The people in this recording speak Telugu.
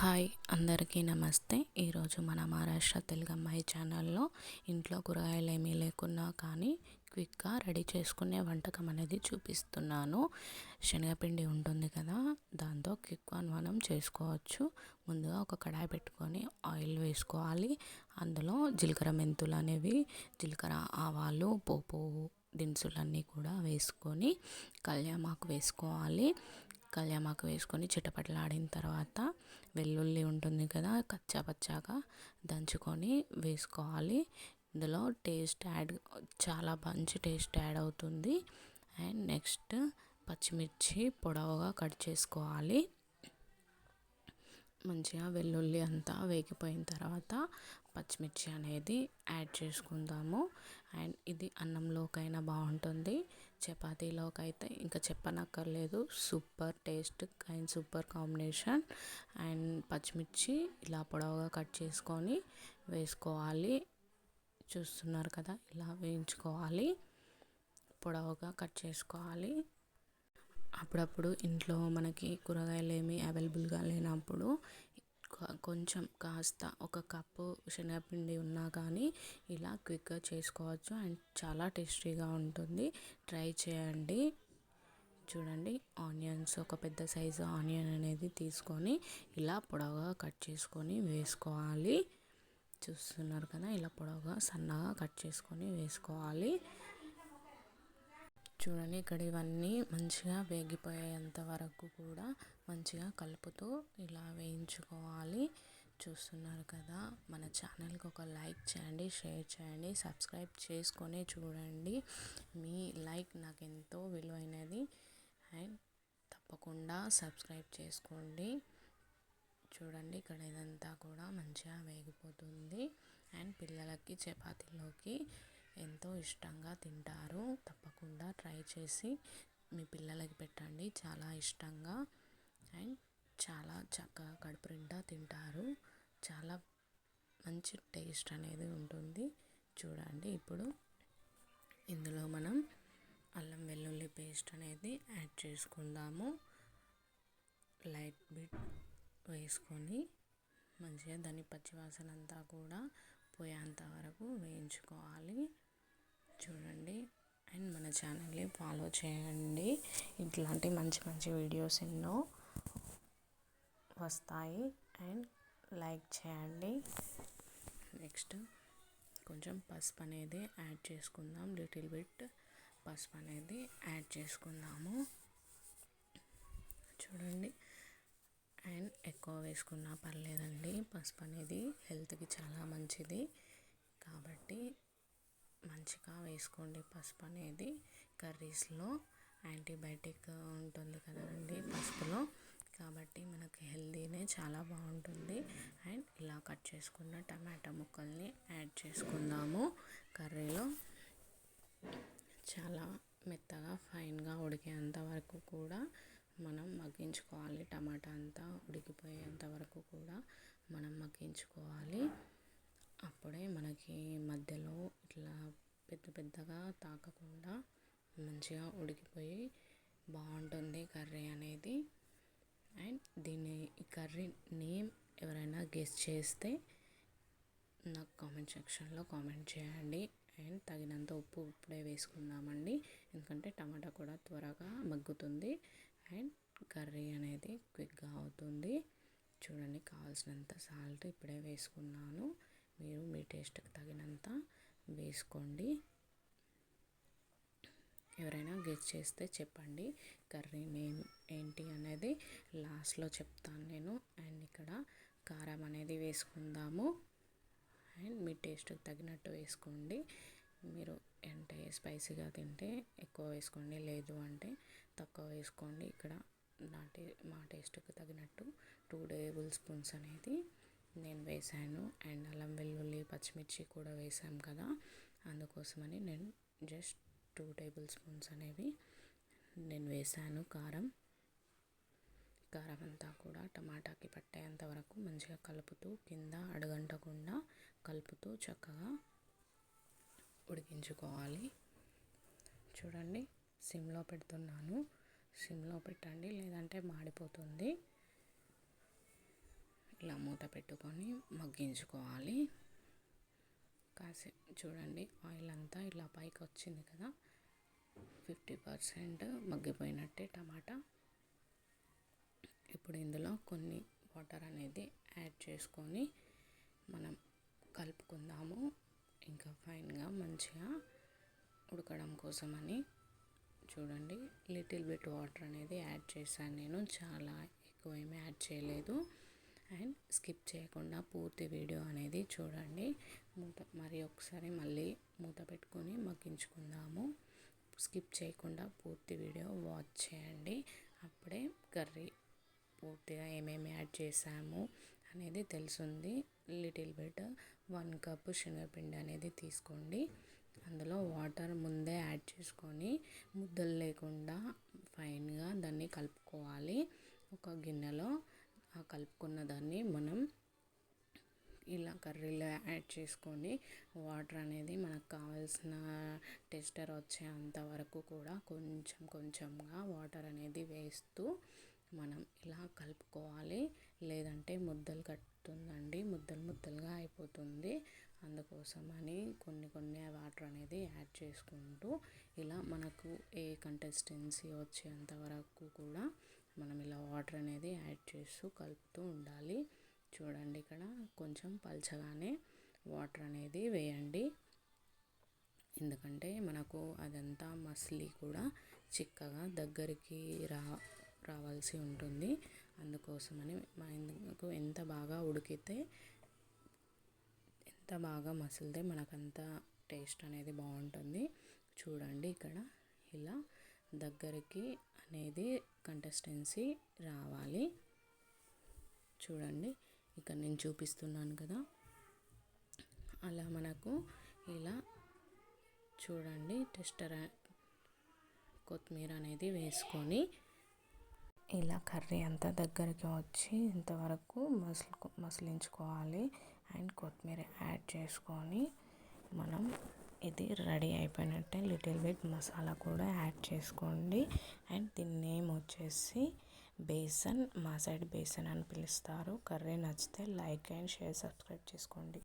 హాయ్ అందరికీ నమస్తే. ఈరోజు మన మహారాష్ట్ర తెలుగు అమ్మాయి ఛానల్లో ఇంట్లో కూరగాయలు ఏమీ లేకున్నా కానీ క్విక్గా రెడీ చేసుకునే వంటకం అనేది చూపిస్తున్నాను. శనగపిండి ఉంటుంది కదా దాంతో క్విక్గా మనం చేసుకోవచ్చు. ముందుగా ఒక కడాయి పెట్టుకొని ఆయిల్ వేసుకోవాలి. అందులో జీలకర్ర మెంతులు అనేవి జీలకర్ర ఆవాలు పోపు దినుసులన్నీ కూడా వేసుకొని కళ్యామాకు వేసుకోవాలి. కళ్యామాకు వేసుకొని చిటపటలాడిన తర్వాత వెల్లుల్లి ఉంటుంది కదా కచ్చా పచ్చాగా దంచుకొని వేసుకోవాలి. ఇందులో టేస్ట్ యాడ్ చాలా మంచి టేస్ట్ యాడ్ అవుతుంది. అండ్ నెక్స్ట్ పచ్చిమిర్చి పొడవుగా కట్ చేసుకోవాలి. మంచిగా వెల్లుల్లి అంతా వేగిపోయిన తర్వాత పచ్చిమిర్చి అనేది యాడ్ చేసుకుందాము. అండ్ ఇది అన్నంలోకైనా బాగుంటుంది. చపాతీలోకి అయితే ఇంకా చెప్పనక్కర్లేదు. Super taste and super combination. And పచ్చిమిర్చి ఇలా పొడవుగా కట్ చేసుకొని వేసుకోవాలి. చూస్తున్నారు కదా ఇలా వేయించుకోవాలి. పొడవుగా కట్ చేసుకోవాలి. అప్పుడప్పుడు ఇంట్లో మనకి కూరగాయలు ఏమి అవైలబుల్గా లేనప్పుడు కొంచెం కాస్త ఒక కప్పు శనగపిండి ఉన్నా కానీ ఇలా క్విక్గా చేసుకోవచ్చు అండ్ చాలా టేస్టీగా ఉంటుంది. ట్రై చేయండి. చూడండి ఆనియన్స్ ఒక పెద్ద సైజు ఆనియన్ అనేది తీసుకొని ఇలా పొడవుగా కట్ చేసుకొని వేసుకోవాలి. చూస్తున్నారు కదా ఇలా పొడవుగా సన్నగా కట్ చేసుకొని వేసుకోవాలి. చూడండి ఇక్కడ ఇవన్నీ మంచిగా వేగిపోయేంత వరకు కూడా మంచిగా కలుపుతూ ఇలా వేయించుకోవాలి. చూస్తున్నారు కదా మన ఛానల్కి ఒక లైక్ చేయండి షేర్ చేయండి సబ్స్క్రైబ్ చేసుకొని చూడండి. మీ లైక్ నాకు ఎంతో విలువైనది. అండ్ తప్పకుండా సబ్స్క్రైబ్ చేసుకోండి. చూడండి ఇక్కడ ఇదంతా కూడా మంచిగా వేగిపోతుంది. అండ్ పిల్లలకి చపాతీలోకి ఎంతో ఇష్టంగా తింటారు. తప్పకుండా ట్రై చేసి మీ పిల్లలకి పెట్టండి. చాలా ఇష్టంగా అండ్ చాలా చక్కగా కడుపు నిండా తింటారు. చాలా మంచి టేస్ట్ అనేది ఉంటుంది. చూడండి ఇప్పుడు ఇందులో మనం అల్లం వెల్లుల్లి పేస్ట్ అనేది యాడ్ చేసుకుందాము. లైట్ బిట్ వేసుకొని మంచిగా దాని పచ్చివాసన అంతా కూడా పోయేంత వరకు వేయించుకోవాలి. అండ్ మన ఛానల్ని ఫాలో చేయండి. ఇట్లాంటి మంచి మంచి వీడియోస్ ఎన్నో వస్తాయి. అండ్ లైక్ చేయండి. నెక్స్ట్ కొంచెం పసుపు అనేది యాడ్ చేసుకుందాం. లిటిల్ బిట్ పసుపు అనేది యాడ్ చేసుకుందాము. చూడండి. అండ్ ఎక్కువ వేసుకున్నా పర్లేదండి. పసుపు అనేది హెల్త్కి చాలా మంచిది. కాబట్టి మంచిగా వేసుకోండి పసుపు అనేది కర్రీస్లో. యాంటీబయాటిక్ ఉంటుంది కదండి పసుపులో. కాబట్టి మనకి హెల్దీనే చాలా బాగుంటుంది. అండ్ ఇలా కట్ చేసుకున్న టమాటా ముక్కల్ని యాడ్ చేసుకుందాము కర్రీలో. చాలా మెత్తగా ఫైన్గా ఉడికేంత వరకు కూడా మనం మగ్గించుకోవాలి. టమాటా అంతా ఉడికిపోయేంత వరకు కూడా మనం మగ్గించుకోవాలి. అప్పుడే మనకి మధ్యలో ఇట్లా పెద్ద పెద్దగా తాకకుండా మంచిగా ఉడికిపోయి బాగుంటుంది కర్రీ అనేది. అండ్ దీన్ని ఈ కర్రీ నేమ్ ఎవరైనా గెస్ట్ చేస్తే నాకు కామెంట్ సెక్షన్లో కామెంట్ చేయండి. అండ్ తగినంత ఉప్పు ఇప్పుడే వేసుకుందామండి. ఎందుకంటే టమాటా కూడా త్వరగా మగ్గుతుంది. అండ్ కర్రీ అనేది క్విక్గా అవుతుంది. చూడండి కావాల్సినంత సాల్ట్ ఇప్పుడే వేసుకున్నాను. మీరు మీ టేస్ట్కి తగినంత వేసుకోండి. ఎవరైనా గెస్ చేస్తే చెప్పండి. కర్రీ నేమ్ ఏంటి అనేది లాస్ట్లో చెప్తాను నేను. అండ్ ఇక్కడ కారం అనేది వేసుకుందాము. అండ్ మీ టేస్ట్కి తగినట్టు వేసుకోండి. మీరు అంటే స్పైసీగా తింటే ఎక్కువ వేసుకోండి లేదు అంటే తక్కువ వేసుకోండి. ఇక్కడ నా టే మా టేస్ట్కి తగినట్టు టూ టేబుల్ స్పూన్స్ అనేది నేను వేసాను అండ్ అల్లం వెల్లుల్లి పచ్చిమిర్చి కూడా వేసాం కదా. అందుకోసమని నేను జస్ట్ టూ టేబుల్ స్పూన్స్ అనేవి నేను వేసాను కారం. కారం అంతా కూడా టమాటాకి పట్టేంత వరకు మంచిగా కలుపుతూ కింద అడగంటకుండా కలుపుతూ చక్కగా ఉడికించుకోవాలి. చూడండి సిమ్లో పెడుతున్నాను. సిమ్లో పెట్టండి లేదంటే మాడిపోతుంది. ఇట్లా మూత పెట్టుకొని మగ్గించుకోవాలి. కాసేపు చూడండి ఆయిల్ అంతా ఇలా పైకి వచ్చింది కదా ఫిఫ్టీ పర్సెంట్ మగ్గిపోయినట్టే టమాటా. ఇప్పుడు ఇందులో కొన్ని వాటర్ అనేది యాడ్ చేసుకొని మనం కలుపుకుందాము. ఇంకా ఫైన్గా మంచిగా ఉడకడం కోసమని చూడండి లిటిల్ బిట్ వాటర్ అనేది యాడ్ చేశాను నేను చాలా ఎక్కువ ఏమీ యాడ్ చేయలేదు. అండ్ స్కిప్ చేయకుండా పూర్తి వీడియో అనేది చూడండి. మూత మరి ఒకసారి మళ్ళీ మూత పెట్టుకొని మగ్గించుకుందాము. స్కిప్ చేయకుండా పూర్తి వీడియో వాచ్ చేయండి. అప్పుడే కర్రీ పూర్తిగా ఏమేమి యాడ్ చేసాము అనేది తెలుసుంది. లిటిల్ బిట్ వన్ కప్ శనగపిండి అనేది తీసుకోండి. అందులో వాటర్ ముందే యాడ్ చేసుకొని ముద్దలు లేకుండా ఫైన్గా దాన్ని కలుపుకోవాలి. ఒక గిన్నెలో కలుపుకున్న దాన్ని మనం ఇలా కర్రీలో యాడ్ చేసుకొని వాటర్ అనేది మనకు కావాల్సిన టెస్టర్ వచ్చేంత వరకు కూడా కొంచెం కొంచెంగా వాటర్ అనేది వేస్తూ మనం ఇలా కలుపుకోవాలి. లేదంటే ముద్దలు కట్టుతుందండి. ముద్దలు ముద్దలుగా అయిపోతుంది. అందుకోసమని కొన్ని కొన్ని వాటర్ అనేది యాడ్ చేసుకుంటూ ఇలా మనకు ఏ కంటెస్టెన్సీ వచ్చేంత వరకు కూడా మనం ఇలా వాటర్ అనేది యాడ్ చేస్తూ కలుపుతూ ఉండాలి. చూడండి ఇక్కడ కొంచెం పల్చగానే వాటర్ అనేది వేయండి. ఎందుకంటే మనకు అదంతా మసిలి కూడా చిక్కగా దగ్గరికి రా రావాల్సి ఉంటుంది. అందుకోసమని మనకు ఎంత బాగా ఉడికితే ఎంత బాగా మసిలితే మనకంత టేస్ట్ అనేది బాగుంటుంది. చూడండి ఇక్కడ ఇలా దగ్గరికి అనేది కంటెస్టెన్సీ రావాలి. చూడండి ఇక్కడ నేను చూపిస్తున్నాను కదా. అలా మనకు ఇలా చూడండి టెస్టర్ కొత్తిమీర అనేది వేసుకొని ఇలా కర్రీ అంతా దగ్గరికి వచ్చి ఇంతవరకు మసలు మసిలించుకోవాలి. అండ్ కొత్తిమీర యాడ్ చేసుకొని మనం ఇది రెడీ అయిపోయినట్టే లిటిల్ బిట్ మసాలా కూడా యాడ్ చేసుకోండి. అండ్ దీని నేమ్ వచ్చేసి బేసన్ మా సైడ్ బేసన్ అని పిలుస్తారు. కర్రీ నచ్చితే లైక్ అండ్ షేర్ సబ్స్క్రైబ్ చేసుకోండి.